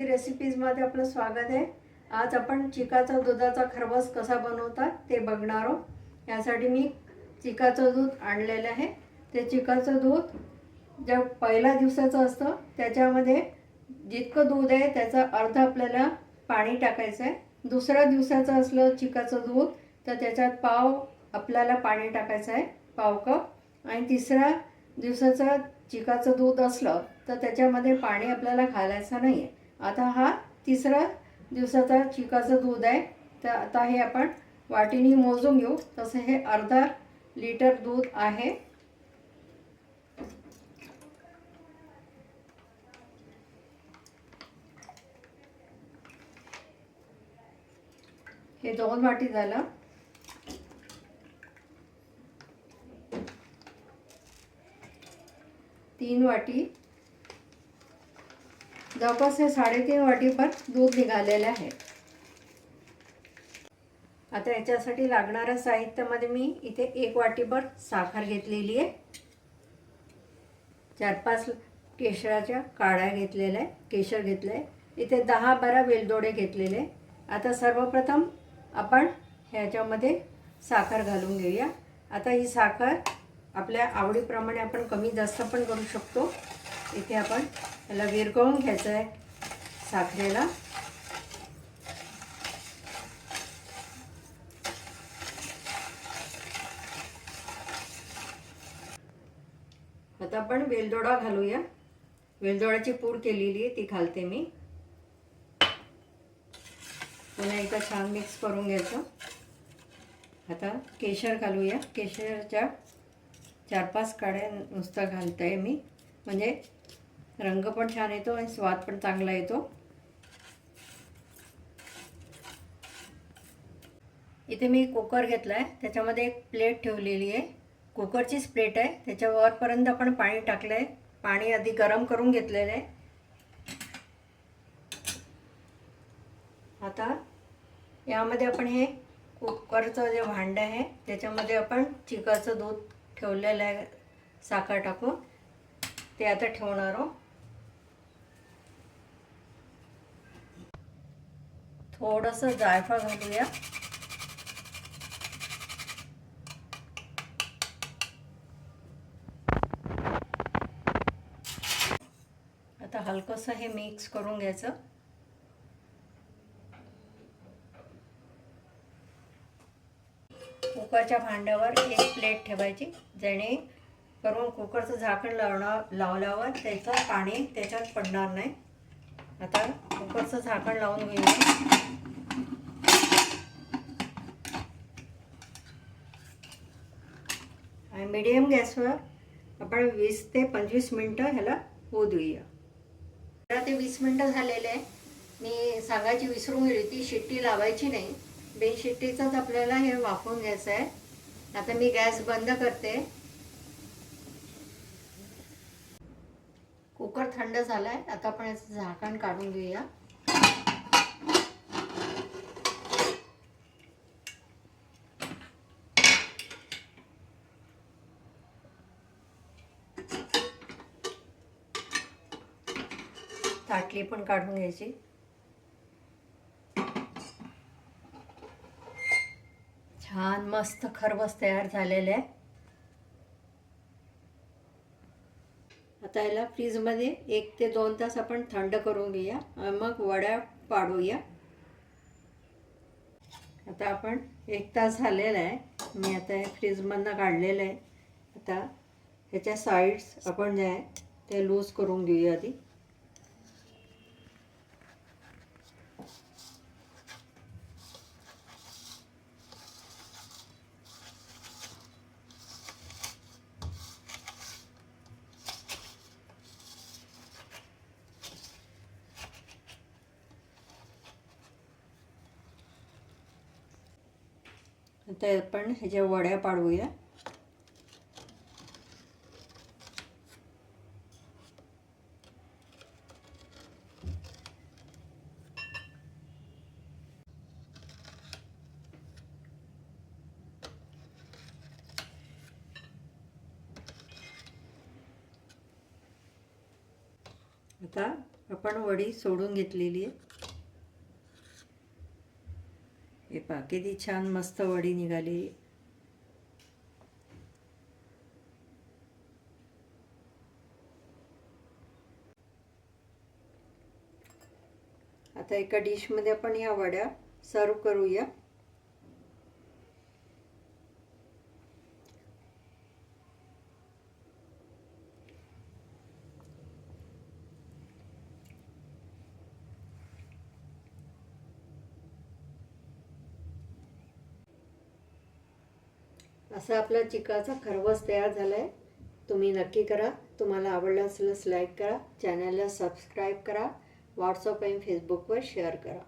रेसिपीजमध्ये आपलं स्वागत आहे. आज आपण चिकाचा दुधाचा खरबस कसा बनवतात ते बघणार आहोत. यासाठी मी चिकाचं दूध आणलेलं आहे. ते चिकाचं दूध ज्या पहिल्या दिवसाचं असतं त्याच्यामध्ये जितकं दूध आहे त्याचं अर्ध आपल्याला पाणी टाकायचं आहे. दुसऱ्या दिवसाचं असलं चिकाचं दूध तर त्याच्यात पाव आपल्याला पाणी टाकायचं आहे पाव कप. आणि तिसऱ्या दिवसाचं चिकाचं दूध असलं तर त्याच्यामध्ये पाणी आपल्याला घालायचं नाही आहे आता हा तिसरा दिवसाचा चिकाचं दूध आहे. तर आता हे आपण वाटीने मोजून घेऊ. तसं हे अर्धा लिटर दूध आहे. हे दोन वाटी झालं. तीन वाटी जवळपास हे साडेतीन वाटीभर दूध निघालेले आहे. आता याच्यासाठी लागणाऱ्या साहित्यामध्ये मी इथे एक वाटीभर साखर घेतलेली आहे. चार पाच केशराच्या काळ्या घेतलेल्या आहे केशर घेतलं आहे इथे दहा बारा वेलदोडे घेतलेले आता सर्वप्रथम आपण ह्याच्यामध्ये साखर घालून घेऊया. आता ही साखर आपल्या आवडीप्रमाणे आपण कमी जास्त पण करू शकतो. इथे आपण याला विरघळून घ्यायचं आहे साखरेला. आता आपण वेलदोडा घालूया. वेलदोड्याची पूड केलेली आहे ती घालते मी. पुन्हा एकदा छान मिक्स करून घ्यायचं. आता केशर घालूया. केशरच्या चार पाच काड्या नुसतं घालते मी. म्हणजे रंग पण छान येतो आणि स्वाद पण चांगला येतो. इथे मी कुकर घेतला आहे त्याच्यामध्ये एक प्लेट ठेवलेली आहे. कुकरचीच प्लेट आहे. त्याच्यावरपर्यंत आपण पाणी टाकलं आहे पाणी आधी गरम करून घेतलेलं आहे. आता यामध्ये आपण हे कुकरचं जे भांडं आहे त्याच्यामध्ये आपण चिकाचं दूध ठेवलेलं आहे. साखर टाकून. ते आता ठेवणार आहोत. थोडंसं जायफळ घालूया. आता हलकंसं हे मिक्स करून घ्यायचं. कुकरच्या भांड्यावर एक प्लेट ठेवायची जेणे करून कुकरचं झाकण लावणं लावल्यावर त्याचं पाणी त्याच्यात पडणार नाही. आता कुकरचं झाकण लावून घेऊया. आणि मीडियम गॅसवर आपण वीस ते पंचवीस मिनटं ह्याला होऊ देऊया. मला ते वीस मिनटं झालेले आहे. मी सांगायची विसरून गेली ती शिट्टी लावायची नाही. बिन शिट्टीचंच आपल्याला हे वाफवून घ्यायचं आहे. आता मी गॅस बंद करते. कुकर थंड झाला आहे आता आपण याचं झाकण काढून घेऊया. ताटली पण काढून घ्यायची. छान मस्त खरबस तयार झालेले आहे. त्याला फ्रीजमध्ये एक ते दोन तास आपण थंड करून घेऊया. मग वड्या पाडूया. आता आपण एक तास झालेला आहे. मी आता हे फ्रीजमधनं काढलेलं आहे. आता ह्याच्या साईड्स आपण जे आहे ते लूज करून घेऊया आधी. ते आपण ह्याच्या वड्या पाडवूया आता आपण वडी सोडून घेतलेली आहे. बघा किती छान मस्त वडी निघाली. आता एका डिशमध्ये आपण या वड्या सर्व करूया. असा आपला चिकाचा खरवस तयार झाला आहे तुम्ही नक्की करा. तुम्हाला आवडलं असल्यास लाईक करा. चॅनलला सबस्क्राईब करा. व्हॉट्सअप आणि फेसबुकवर शेअर करा.